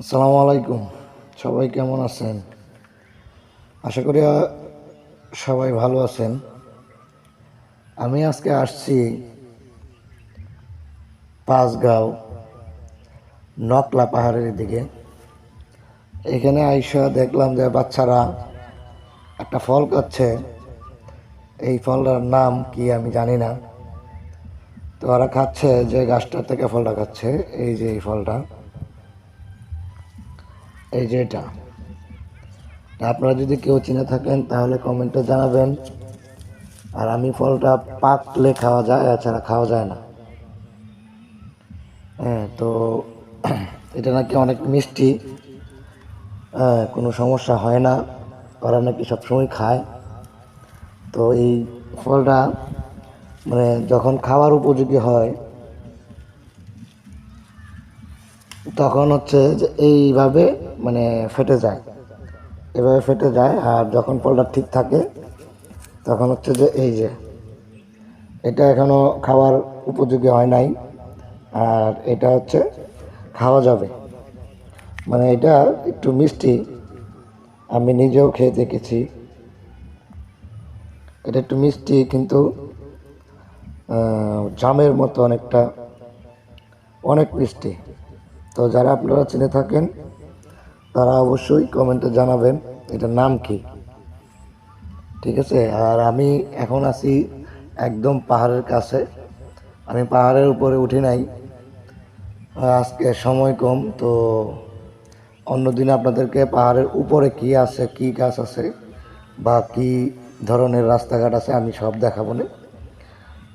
আসসালামু আলাইকুম। সবাই কেমন আছেন? আশা করি সবাই ভালো আছেন। আমি আজকে আসছি পাঁচগাঁও, নকলা পাহাড়ের দিকে। এখানে আইসা দেখলাম যে বাচ্চারা একটা ফল খাচ্ছে। এই ফলটার নাম কি আমি জানি না। তো ওরা খাচ্ছে যে গাছটা থেকে ফলটা খাচ্ছে। এই যে এই ফলটা। এই যে এটা। আপনারা যদি কেউ চিনে থাকেন, তাহলে কমেন্টে জানাবেন। আর আমি ফলটা পাকলে খাওয়া যায়, এছাড়া খাওয়া যায় না। হ্যাঁ তো এটা নাকি অনেক মিষ্টি। হ্যাঁ কোনো সমস্যা হয় না। ওরা নাকি সবসময় খায়। তো এই ফলটা মানে যখন খাওয়ার উপযোগী হয় তখন হচ্ছে যে এইভাবে মানে ফেটে যায়। এভাবে ফেটে যায় আর যখন ফলটা ঠিক থাকে, তখন হচ্ছে যে এই যে, এটা এখনও খাওয়ার উপযোগী হয় নাই। আর এটা হচ্ছে খাওয়া যাবে। মানে এটা একটু মিষ্টি, আমি নিজেও খেয়ে দেখেছি। এটা একটু মিষ্টি কিন্তু জামের মতো অনেকটা, অনেক মিষ্টি। তো যারা আপনারা চিনে থাকেন, তারা অবশ্যই কমেন্টে জানাবেন এটার নাম কি। ঠিক আছে? আর আমি এখন আছি একদম পাহাড়ের কাছে। আমি পাহাড়ের উপরে উঠি নাই। আজকে সময় কম, তো অন্যদিন আপনাদেরকে পাহাড়ের উপরে কি আছে, কি গাছ আছে, বা কি ধরনের রাস্তাঘাট আছে, আমি সব দেখাবো না।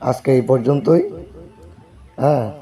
আজকে এই পর্যন্তই। হ্যাঁ?